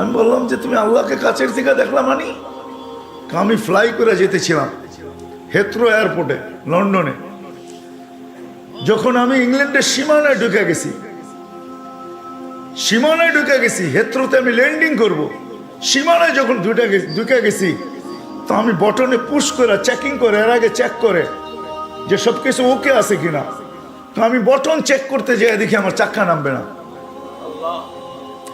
আমি বললাম যে তুমি আল্লাহকে কাছের থেকে দেখলাম মানি? আমি ফ্লাই করে যেতেছিলাম হেত্রো এয়ারপোর্টে লন্ডনে যখন আমি ইংল্যান্ডের সীমানায় ঢুকে গেছি, সীমানায় ঢুকে গেছি হেথ্রোতে আমি ল্যান্ডিং করব। সীমানায় যখন ঢুকে ঢুকে গেছি, তো আমি বটনে পুশ করে চেকিং করে, এর আগে চেক করে, যে সব কিছু ওকে আছে কিনা। তো আমি বটন চেক করতে যাই, দেখি আমার চাক্কা নামবে না।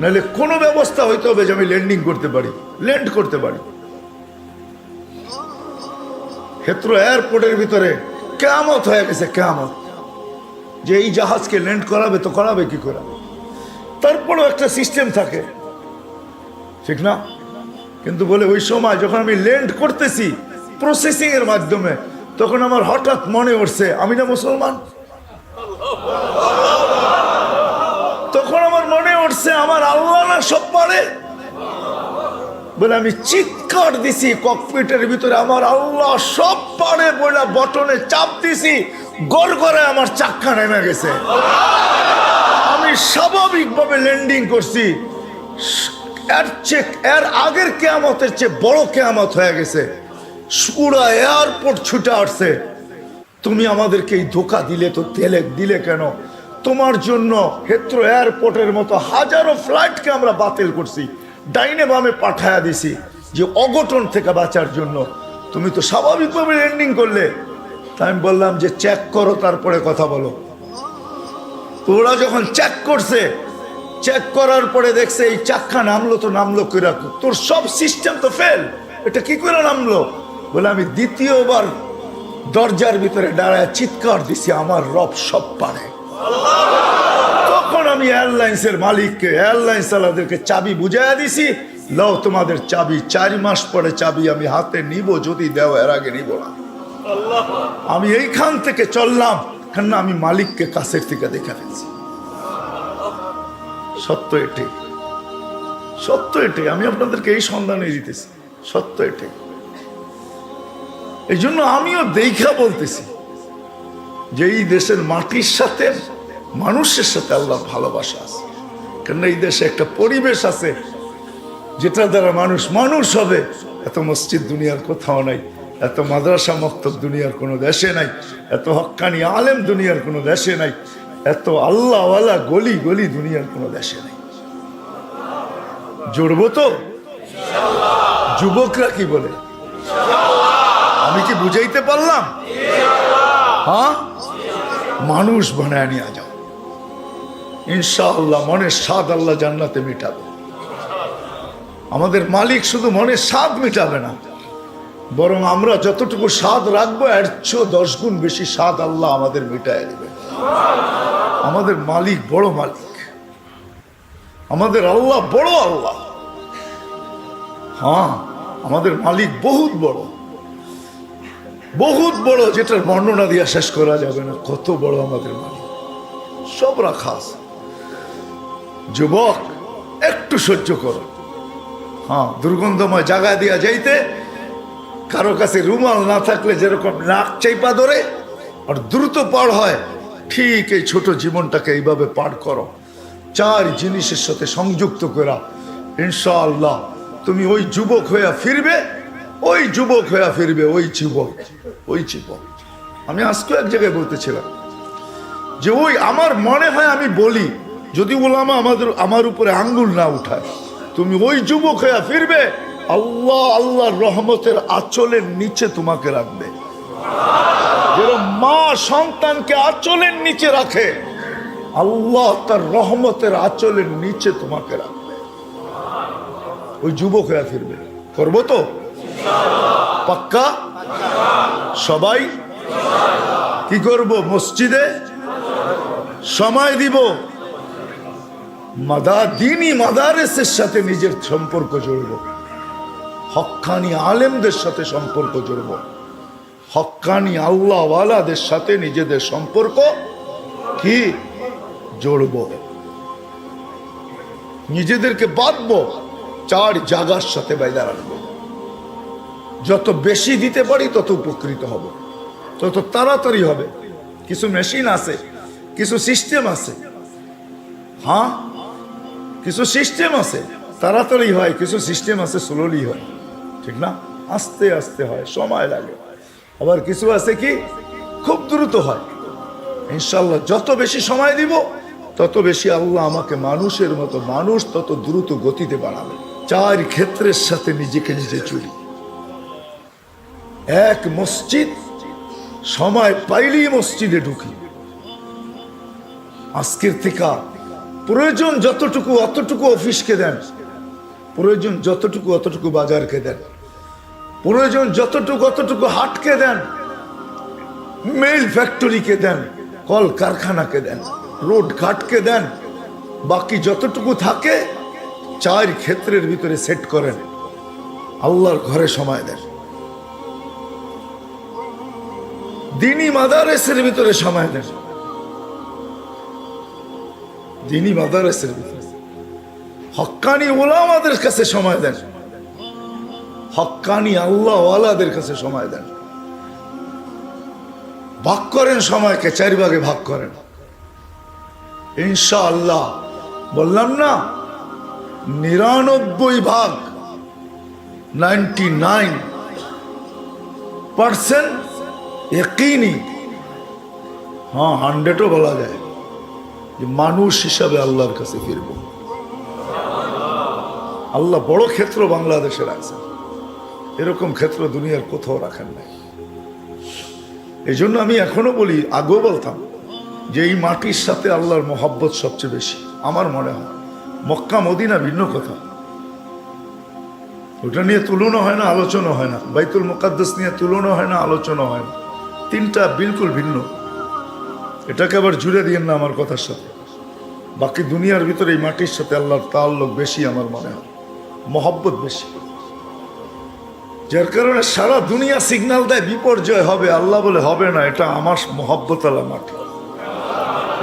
নাহলে কোনো ব্যবস্থা হইতে হবে যে আমি ল্যান্ডিং করতে পারি ল্যান্ড করতে পারি। ক্ষেত্র এয়ারপোর্টের ভিতরে কেমত হয়ে গেছে কেমত যে এই জাহাজকে ল্যান্ড করাবে তো করাবে কি করে? তারপরেও একটা সিস্টেম থাকে। ঠিক না? কিন্তু বলে ওই সময় যখন আমি ল্যান্ড করতেছি প্রসেসিং এর মাধ্যমে, তখন আমার হঠাৎ মনে উঠছে, আমি না মুসলমান? উঠছে আমার আল্লাহ না সব পারে? বলে, আমি চিৎকার দিছি ককপিটের ভিতরে, আমার আল্লাহ সব পারে, বলে বটনে চাপ দিছি গড় করে আমার চাক্কা নেমে গেছে। আমি স্বাভাবিকভাবে ল্যান্ডিং করছি। এর চেক এর আগের কেয়ামতের চেয়ে বড় কেয়ামত হয়ে গেছে। পুরা এয়ারপোর্ট ছুটে আসছে। তুমি আমাদেরকে এই ধোকা দিলে তো, তেলে দিলে কেন? তোমার জন্য হেত্র এয়ারপোর্টের মতো হাজারো ফ্লাইটকে আমরা বাতিল করছি। ডাইনে বামে পাঠায়া দিছি যে অঘটন থেকে বাঁচার জন্য। তুমি তো স্বাভাবিকভাবে ল্যান্ডিং করলে। তাই আমি বললাম যে চেক করো, তারপরে কথা বলো। ওরা যখন চেক করছে চেক করার পরে দেখছে এই চাক্কা নামলো তো নামলো করে তোর সব সিস্টেম তো ফেল এটা কি করে নামলো? বলে, আমি দ্বিতীয়বার দরজার ভিতরে দাঁড়ায় চিৎকার দিছি, আমার রব সব পারে। তখন আমি এয়ারলাইন্সের মালিককে, এয়ারলাইন্স চালাদেরকে চাবি বুঝাইয়া দিছি, লও তোমাদের চাবি, চার মাস পরে চাবি আমি হাতে নিব, যদি দেও, এর আগে নিব না। আমি এইখান থেকে চললাম কেন আমি মালিককে কাছের থেকে দেখে ফেলছি। সত্য এটাই। সত্য এটাই। আমি আপনাদেরকে এই সন্ধানে দিতেছি। সত্য এটাই। এই জন্য আমিও দেখা বলতেছি যে এই দেশের মাটির সাথে, মানুষের সাথে আল্লাহ ভালোবাসা আছে। কেন এই দেশে একটা পরিবেশ আছে, যেটা দ্বারা মানুষ মানুষ হবে। এত মসজিদ দুনিয়ার কোথাও নাই, এত মাদ্রাসা মক্তব দুনিয়ার কোনো দেশে নাই, এত হক্কানি আলেম দুনিয়ার কোনো দেশে নাই, এত আল্লাহওয়ালা গলি গলি দুনিয়ার কোনো দেশে নাই। জুড়বো তো? যুবকরা কি বলে? আমি কি বুঝাইতে পারলাম? হ্যাঁ? মানুষ বানায় নিয়ে যাও। ইনশাআল্লাহ মনের স্বাদ আল্লাহ জান্নাতে মিটাবে। আমাদের মালিক শুধু মনের স্বাদ মিটাবে না, বরং আমরা যতটুকু স্বাদ রাখব, এর চেয়েও দশ গুণ বেশি স্বাদ আল্লাহ আমাদের মিটায় দেবে। আমাদের মালিক বড় মালিক। আমাদের আল্লাহ বড় আল্লাহ। হ্যাঁ আমাদের মালিক বহুত বড়। বহুত বড় যেটার বর্ণনা দিয়ে শেষ করা যাবে না, কত বড় আমাদের মালিক সব রাখা যুবক, একটু সহ্য করো। হ্যাঁ দুর্গন্ধময় জায়গা দিয়া যাইতে, কারও কাছে রুমাল না থাকলে যেরকম নাক চাইপা ধরে, আর দ্রুত পার হয়, ঠিক এই ছোট জীবনটাকে এইভাবে পার করো। চার জিনিসের সাথে সংযুক্ত করা। ইনশাআল্লাহ, তুমি ওই যুবক হইয়া ফিরবে ওই যুবক হইয়া ফিরবে, ওই যুবক ওই যুবক। আমি আজকে এক জায়গায় বলতেছিলাম যে, ওই আমার মনে হয় আমি বলি, যদি ওলামা আমাদের, আমার উপরে আঙ্গুল না উঠায়, তুমি ওই যুবক হইয়া ফিরবে, আল্লাহ, আল্লাহর রহমতের আঁচলের নিচে তোমাকে রাখবে। মা সন্তানকে আঁচলের নিচে রাখে, আল্লাহ তার রহমতের আঁচলের নিচে তোমাকে রাখবে। ওই যুবক হয়ে ফিরবে। করব তো? পাক্কা? সবাই? কি করব? মসজিদে? সময় দিব। মাদা দিনই মাদারেসের সাথে নিজের সম্পর্ক জড়ব। হক্কানি আলেমদের সাথে সম্পর্ক জড়ব। হক্কানি আল্লাহওয়ালাদের সাথে নিজেদের সম্পর্ক কি? জড়ব। নিজেদেরকে বাঁধব, চার জাগার সাথে বাইদা রাখব। যত বেশি দিতে পারি, তত উপকৃত হব। তত তাড়াতাড়ি হবে। কিছু মেশিন আছে, কিছু সিস্টেম আছে। হ্যাঁ? কিছু সিস্টেম আছে, তাড়াতাড়ি হয়। কিছু সিস্টেম আছে, স্লোলি হয়। ঠিক না? আস্তে আস্তে হয়, সময় লাগে। আবার কিছু আছে কি, খুব দ্রুত হয়। ইনশাল্লাহ যত বেশি সময় দিব, তত বেশি আল্লাহ আমাকে মানুষের মতো মানুষ তত দ্রুত গতিতে বাড়াবে। চার ক্ষেত্রের সাথে নিজেকে নিজে চুরি এক মসজিদ, সময় পাইলেই মসজিদে ঢুকি। আজকের থেকে প্রয়োজন যতটুকু, অতটুকু অফিসকে দেন। প্রয়োজন যতটুকু, অতটুকু বাজারকে দেন। প্রয়োজন যতটুকু, অতটুকু হাটকে দেন। মেল ফ্যাক্টরিকে দেন কল কারখানাকে দেন, রোড ঘাটকে দেন। বাকি যতটুকু থাকে চার ক্ষেত্রের ভিতরে সেট করেন। আল্লাহর ঘরে সময় দেন। দিনী মাদারেসের ভিতরে সময় দেন দিনী মাদারেসের ভিতরে। হক্কানি ওলামাদের কাছে সময় দেন হক্কানি আল্লাহওয়ালাদের কাছে সময় দেন ভাগ করেন সময়কে চার ভাগে ভাগ করেন। ইনশা আল্লাহ বললাম না, নিরানব্বই ভাগ, নাইনটি নাইন পার্সেন্ট একইনি হ্যাঁ হান্ড্রেডও বলা যায়। যে মানুষ হিসাবে আল্লাহর কাছে ফিরব। আল্লাহ বড় ক্ষেত্র বাংলাদেশে রাখছেন এরকম ক্ষেত্র দুনিয়ার কোথাও রাখেন নাই। এই জন্য আমি এখনও বলি, আগেও বলতাম যে এই মাটির সাথে আল্লাহর মহাব্বত সবচেয়ে বেশি। আমার মনে হয়, মক্কা, মদিনা ভিন্ন কথা। ওটা নিয়ে তুলনা হয় না, আলোচনা হয় না। বাইতুল মুকাদ্দাস নিয়ে তুলনা হয় না, আলোচনা হয় না। তিনটা বিলকুল ভিন্ন। এটাকে আবার জুড়ে দিয়েন না আমার কথার সাথে। বাকি দুনিয়ার ভিতরে এই মাটির সাথে আল্লাহর তাল্লুক বেশি আমার মনে হয়। মহব্বত বেশি। যার কারণে সারা দুনিয়া সিগনাল দেয়, বিপর্যয় হবে। আল্লাহ বলে হবে না, এটা আমার মহব্বত আল্লাহ মাটি।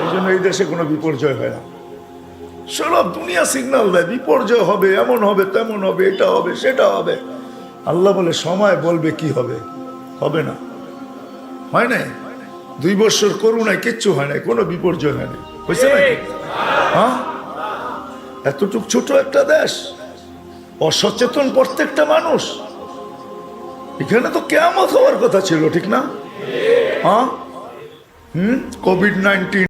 এই জন্য এই দেশে কোনো বিপর্যয় হয় না। সারা দুনিয়া সিগনাল দেয়, বিপর্যয় হবে, এমন হবে, তেমন হবে, এটা হবে, সেটা হবে। আল্লাহ বলে সময় বলবে কি হবে? হবে না। হয় নাই? দুই বছর করুণায় কিচ্ছু হয় নাই, কোনো বিপর্যয় হয় নাই। হয়েছে নাকি? হ্যাঁ? এতটুক ছোট একটা দেশ, অসচেতন প্রত্যেকটা মানুষ, এখানে তো কেমন হওয়ার কথা ছিল, ঠিক না? হ্যাঁ? হুম? Covid nineteen